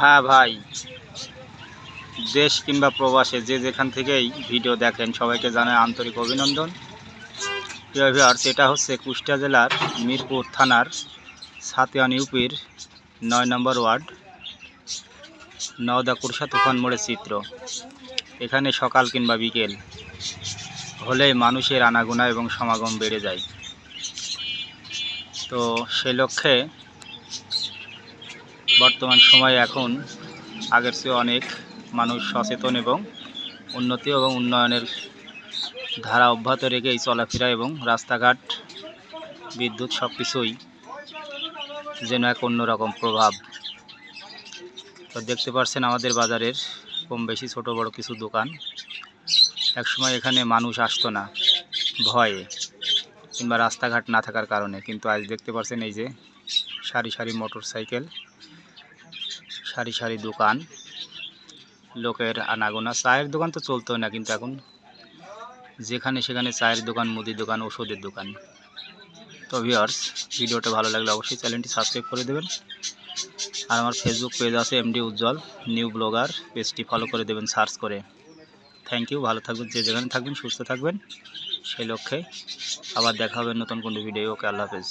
হ্যাঁ ভাই, দেশ কিংবা প্রবাসে যে যেখান থেকেই ভিডিও দেখেন, সবাইকে জানায় আন্তরিক অভিনন্দন। এটা হচ্ছে কুষ্টিয়া জেলার মিরপুর থানার সাতিয়ান ইউপির নয় নম্বর ওয়ার্ড, নওদা কুরসা তুফান মোড়ের চিত্র। এখানে সকাল কিংবা বিকেল হলেই মানুষের আনাগোনা এবং সমাগম বেড়ে যায়। তো সে লক্ষ্যে বর্তমান সময়ে এখন আগের চেয়ে অনেক মানুষ সচেতন এবং উন্নতি এবং উন্নয়নের ধারা অব্যাহত রেখে এই চলাফেরা এবং রাস্তাঘাট, বিদ্যুৎ সব কিছুই যেন এক অন্যরকম প্রভাব। তো দেখতে পাচ্ছেন আমাদের বাজারের কম বেশি ছোটো বড় কিছু দোকান। একসময় এখানে মানুষ আসতো না, ভয়ে কিংবা রাস্তাঘাট না থাকার কারণে। কিন্তু আজ দেখতে পাচ্ছেন এই যে সারি সারি মোটর সাইকেল সারি সারি দোকান। লোকের আনাগোনা। চায়ের দোকান তো চলতো না, কিন্তু এখন যেখানে সেখানে চায়ের দোকান, মুদির দোকান, ওষুধের দোকান। তো ভিওর্স ভিডিওটা ভালো লাগলে অবশ্যই চ্যানেলটি সাবস্ক্রাইব করে দেবেন। আর আমার ফেসবুক পেজ আছে এমডি উজ্জ্বল নিউ ব্লগার পেজটি ফলো করে দেবেন সার্চ করে। থ্যাংক ইউ ভালো থাকবেন, যে যেখানে থাকবেন, সুস্থ থাকবেন। সেই লক্ষ্যে আবার দেখা হবে নতুন কোনো ভিডিও ওকে, আল্লাহ হাফেজ।